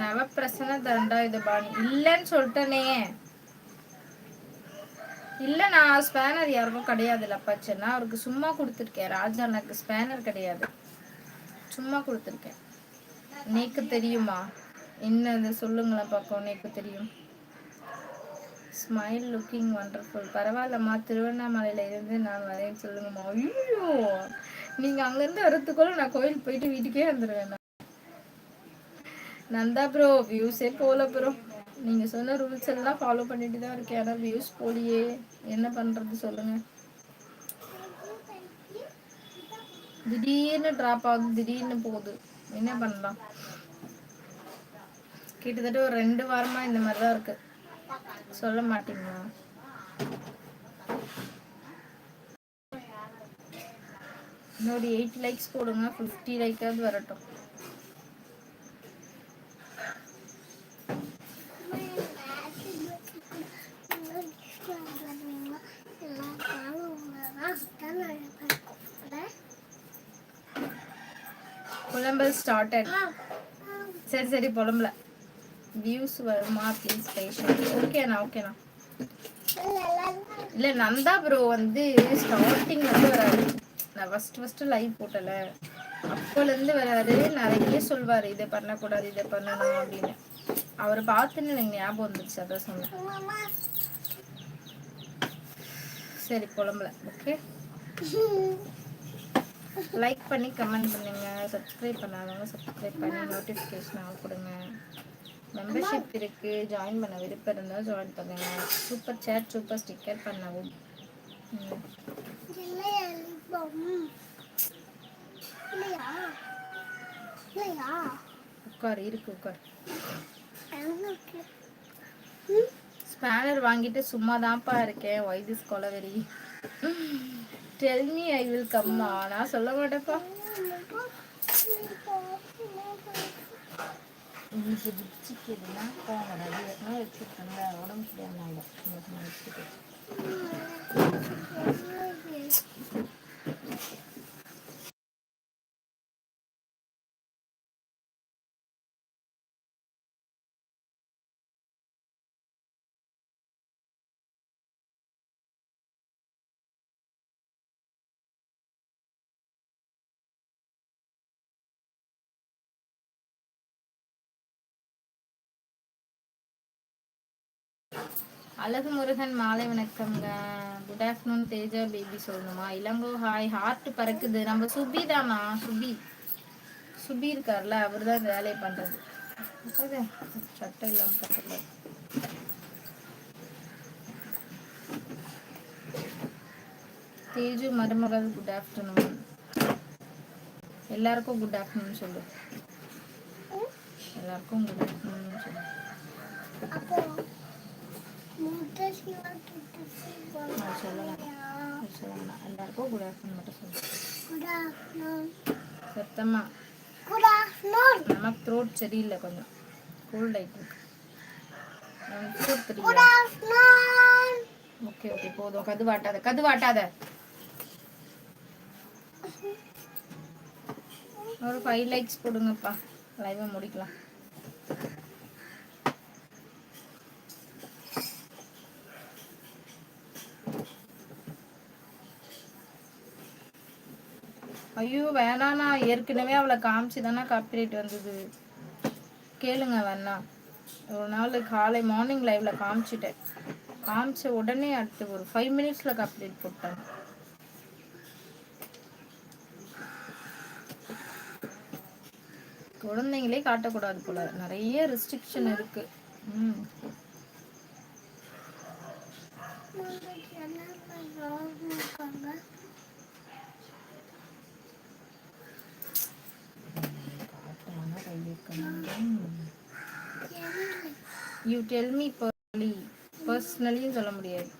நவப்பிரசன தண்டாயுதபாணி இல்லைன்னு சொல்லிட்டனே. இல்ல நான் ஸ்பேனர் யாருக்கும் கிடையாது லப்பாச்சன்னா அவருக்கு சும்மா கொடுத்துருக்கேன். ராஜா எனக்கு ஸ்பேனர் கிடையாது. சும்மா கொடுத்துருக்கேன். நேக்கு தெரியுமா? என்னது? சொல்லுங்களேன் பார்க்கும் நேக்கு தெரியும். ஸ்மைல் லுக்கிங் ஒண்டர்ஃபுல் பரவாயில்லம்மா. திருவண்ணாமலையில இருந்து நான் வரேன்னு சொல்லுங்கம்மா. ஐயோ! நீங்க அங்கிருந்து வரத்துக்குள்ள நான் கோயில் போயிட்டு வீட்டுக்கே வந்துருவேன் நந்தா ப்ரோ வியூஸே போல ப்ரோ நீங்க சொன்ன ரூல்ஸ் எல்லாம் ஃபாலோ பண்ணிட்டு தான் இருக்கேன். ஆனால் வியூஸ் போலியே. என்ன பண்றது சொல்லுங்க. திடீர்னு ட்ராப் ஆகுது திடீர்னு போகுது. என்ன பண்ணலாம்? கிட்டத்தட்ட ஒரு ரெண்டு வாரமா இந்த மாதிரி தான் இருக்கு. சொல்ல மாட்டீங்களா? இன்னொரு எயிட் லைக்ஸ் போடுங்க. ஃபிஃப்டி லைக்காவது வரட்டும். புலம்பல் ஸ்டார்டட் சரி சரி புலம்பல. வியூஸ் வருமா? ப்ளீஸ் பேஷன் ஓகேண்ணா ஓகேண்ணா இல்லை நந்தா ப்ரோ வந்து ஸ்டார்டிங் வந்து வராது நான் ஃபர்ஸ்ட் ஃபஸ்ட்டு லைவ் போட்டல. அப்போலேருந்து வராது நிறைய சொல்வார் இதை பண்ணக்கூடாது இதை பண்ணணும் அப்படின்னு. அவரை பார்த்துன்னு எனக்கு ஞாபகம் வந்துருச்சு அதான் சொன்னேன். சரி புலம்பல. ஓகே லைக் பண்ணி கமெண்ட் பண்ணுங்க. சப்ஸ்கிரைப் பண்ணாதவங்க சப்ஸ்கிரைப் பண்ணி நோட்டிஃபிகேஷன் ஆன் கொடுங்க. மெம்பர்ஷிப் இருக்கு. ஜாயின் பண்ண விருப்பம் இருந்தால் ஜாயின் பண்ணுங்க. சூப்பர் சேட் சூப்பர் ஸ்டிக்கர் பண்ணவும். உட்கார் இருக்கு உட்கார். ஸ்பேனர் வாங்கிட்டு சும்மா தான்ப்பா இருக்கேன் ஒய் திஸ் கொலவெரி டெல் மீ ஐ வில் கம்மா நான் சொல்ல மாட்டேப்பா உங்களுக்கு பிடிச்சிக்கிறதுனா போங்க. நிறைய நாள் வச்சுருக்காங்க உடம்பு சரியானால உங்களுக்கு அழகு முருகன் மாலை வணக்கம்ங்க. குட் ஆஃப்டர்நூன் தேஜா பேபி சொல்லணுமா? இளங்கோ ஹாய் ஹார்ட் பறக்குது. நம்ம சுபி தானா? சுபி. சுபி இருக்கார்ல அவர் தான் இந்த வேலையை பண்றது. சட்டம் சட்டை இல்லாம கட்டக்கூடாது தேஜு மருமகள் குட் ஆஃப்டர்நூன் எல்லாருக்கும் குட் ஆஃப்டர்நூன் சொல்லு. எல்லாருக்கும் குட் ஆஃப்டர்நூன் சொல்லு நான் சொல்லலாம் நான் சொல்லலாம் எல்லாருக்கும் குட் ஆஃப்டர்நூன் மட்டும் சொல்லு சத்தமா நமக்கு த்ரோட் சரியில்லை கொஞ்சம் கோல்ட் ஆயிட்டு இருக்கு நமக்கு throat ஓகே ஓகே போதும் கது வாட்டாத கது வாட்டாத ஒரு ஃபைவ் லைக்ஸ் கொடுங்கப்பா. லைவை முடிக்கலாம். ஐயோ வேணாண்ணா. ஏற்கனவே அவளை காமிச்சு தானே காப்பிரைட் வந்தது. கேளுங்க வேணா. ஒரு நாள் காலை மார்னிங் லைவ்ல காமிச்சிட்டேன். காமிச்ச உடனே அடுத்து ஒரு ஃபைவ் மினிட்ஸ்ல காப்பிரைட் போட்டாங்க. குழந்தைங்களே காட்டக்கூடாது போல. நிறைய ரெஸ்ட்ரிக்ஷன் இருக்கு. ம். யூ டெல் மீ பர்சனலி பர்சனலியும் சொல்ல முடியாது.